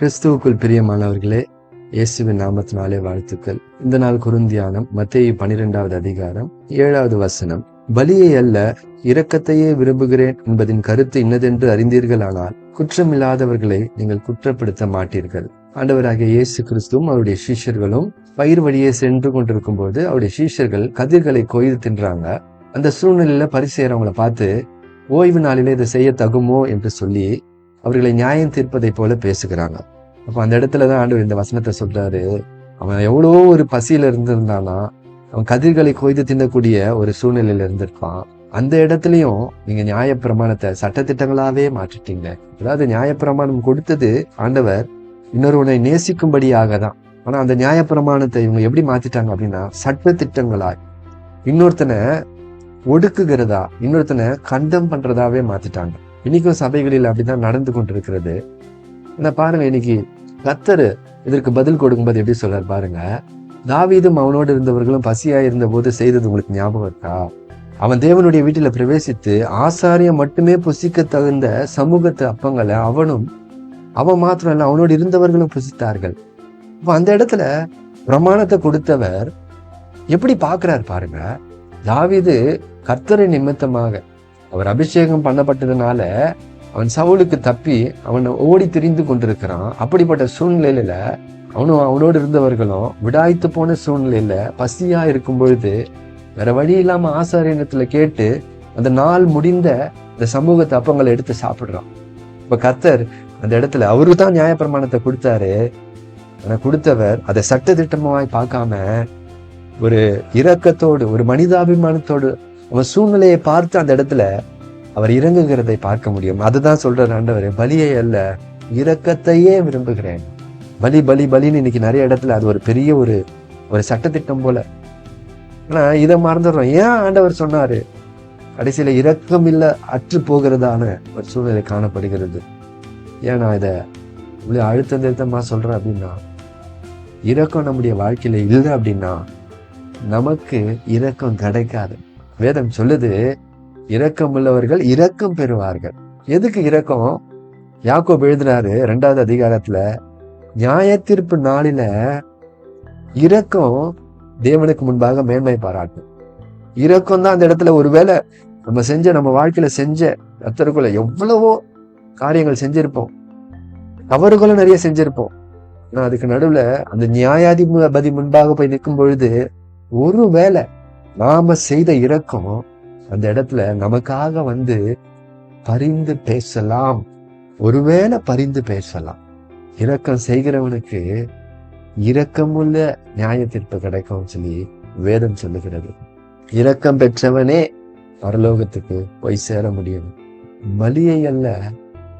கிறிஸ்துவுக்குள் பிரியமானவர்களே இயேசுவின் நாமத்தினாலே வாழ்த்துக்கள். இந்த நாள் குருந்தியானம் மத்திய பனிரெண்டாவது அதிகாரம் ஏழாவது வசனம். பலியை அல்ல இரக்கத்தையே விரும்புகிறேன் என்பதின் கருத்து இன்னதென்று அறிந்தீர்களானால் குற்றமில்லாதவர்களை நீங்கள் குற்றப்படுத்த மாட்டீர்கள். ஆண்டவராகிய இயேசு கிறிஸ்துவும் அவருடைய சீஷர்களும் பயிர் வழியே சென்று கொண்டிருக்கும் போது அவருடைய சீஷர்கள் கதிர்களை கொய்து தின்றாங்க. அந்த சூழ்நிலையில பரிசெயறவங்களை பார்த்து ஓய்வு நாளிலே இதை செய்ய தகுமோ? என்று சொல்லி அவர்களை நியாயம் தீர்ப்பதை போல பேசுகிறாங்க. அப்போ அந்த இடத்துல தான் ஆண்டவர் இந்த வசனத்தை சொல்றாரு. அவன் எவ்வளோ ஒரு பசியில இருந்திருந்தானா அவன் கதிர்களை கொய்து தின்னக்கூடிய ஒரு சூழ்நிலையில இருந்திருப்பான். அந்த இடத்துலையும் நீங்க நியாயப்பிரமாணத்தை சட்டத்திட்டங்களாவே மாற்றிட்டீங்க. அதாவது நியாயப்பிரமாணம் கொடுத்தது ஆண்டவர் இன்னொருவனை நேசிக்கும்படியாக தான். ஆனா அந்த நியாயப்பிரமாணத்தை இவங்க எப்படி மாத்திட்டாங்க அப்படின்னா சட்ட திட்டங்களாய் இன்னொருத்தனை ஒடுக்குகிறதா இன்னொருத்தனை கண்டம் பண்றதாவே மாத்திட்டாங்க. இன்னைக்கும் சபைகளில் அப்படிதான் நடந்து கொண்டிருக்கிறது. ஆனா பாருங்க இன்னைக்கு கத்தர் இதற்கு பதில் கொடுக்கும்போது எப்படி சொல்றார் பாருங்க தாவீதும் அவனோடு இருந்தவர்களும் பசியா இருந்த போது செய்தது உங்களுக்கு ஞாபகம் இருக்கா? அவன் தேவனுடைய வீட்டில் பிரவேசித்து ஆசாரியம் மட்டுமே புசிக்க தகுந்த சமூகத்து அப்பங்களை அவனும் அவன் மாத்திரம் இல்லை அவனோடு இருந்தவர்களும் புசித்தார்கள். இப்போ அந்த இடத்துல பிரமாணத்தை கொடுத்தவர் எப்படி பார்க்கிறார் பாருங்க தாவீது கர்த்தரை நிமித்தமாக அவர் அபிஷேகம் பண்ணப்பட்டதுனால அவன் சவுலுக்கு தப்பி அவன் ஓடி திரிந்து கொண்டிருக்கிறான். அப்படிப்பட்ட சூழ்நிலையில அவனும் அவனோடு இருந்தவர்களும் விடாய்த்து போன சூழ்நிலையில பசியா இருக்கும் பொழுது வேற வழி இல்லாம ஆசாரியனத்துல கேட்டு அந்த நாள் முடிந்த இந்த சமூகத்தை அப்பங்களை எடுத்து சாப்பிடுறான். இப்ப கத்தர் அந்த இடத்துல அவரு தான் நியாயப்பிரமாணத்தை கொடுத்தாரு. ஆனா கொடுத்தவர் அதை சட்ட திட்டமாய் பார்க்காம ஒரு இரக்கத்தோடு ஒரு மனிதாபிமானத்தோடு அவன் சூழ்நிலையை பார்த்து அந்த இடத்துல அவர் இறங்குகிறதை பார்க்க முடியும். அதுதான் சொல்ற ஆண்டவர் பலியை அல்ல இரக்கத்தையே விரும்புகிறேன். பலி பலி பலின்னு இன்னைக்கு நிறைய இடத்துல அது ஒரு பெரிய ஒரு ஒரு சட்டத்திட்டம் போல. ஆனா இதை மறந்துடுறோம். ஏன் ஆண்டவர் சொன்னாரு? கடைசியில இரக்கம் இல்ல அற்று போகிறதான ஒரு சூழ்நிலை காணப்படுகிறது. ஏன் நான் இதை இவ்வளவு அழுத்த நிறுத்தமா சொல்றேன் அப்படின்னா இரக்கம் நம்முடைய வாழ்க்கையில இல்லை அப்படின்னா நமக்கு இரக்கம் கிடைக்காது. வேதம் சொல்லுது இரக்கம் உள்ளவர்கள் இரக்கம் பெறுவார்கள். எதுக்கு இரக்கம்? யாக்கோ எழுதினாரு ரெண்டாவது அதிகாரத்துல நியாய தீர்ப்பு நாளில இரக்கம் தேவனுக்கு முன்பாக மேன்மை பாராட்டும். இரக்கம் தான் அந்த இடத்துல ஒருவேளை நம்ம செஞ்ச நம்ம வாழ்க்கையில செஞ்ச கத்தருக்குள்ள எவ்வளவோ காரியங்கள் செஞ்சிருப்போம். தவறுகளும் நிறைய செஞ்சிருப்போம். ஆனா அதுக்கு நடுவுல அந்த நியாயாதிபதி முன்பாக போய் நிற்கும் பொழுது ஒரு வேலை நாம செய்த இறக்கம் அந்த இடத்துல நமக்காக வந்து பரிந்து பேசலாம். ஒருவேளை பரிந்து பேசலாம். இரக்கம் செய்கிறவனுக்கு இரக்கமுள்ள நியாய தீர்ப்பு கிடைக்கும் சொல்லி வேதம் சொல்லுகிறது. இரக்கம் பெற்றவனே பரலோகத்துக்கு போய் சேர முடியும். பலியை அல்ல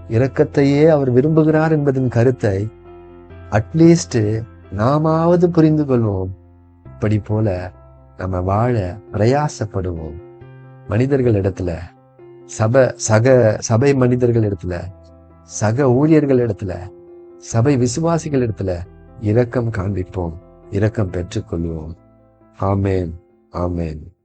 இரக்கத்தையே அவர் விரும்புகிறார் என்பதன் கருத்தை அட்லீஸ்ட் நாமாவது புரிந்து கொள்வோம். இப்படி போல நம்ம வாழ பிரயாசப்படுவோம். மனிதர்கள் இடத்துல சபை சக சபை மனிதர்கள் இடத்துல சக ஊழியர்கள் இடத்துல சபை விசுவாசிகள் இடத்துல இரக்கம் காண்பிப்போம் இரக்கம் பெற்றுக்கொள்வோம். ஆமேன் ஆமேன்.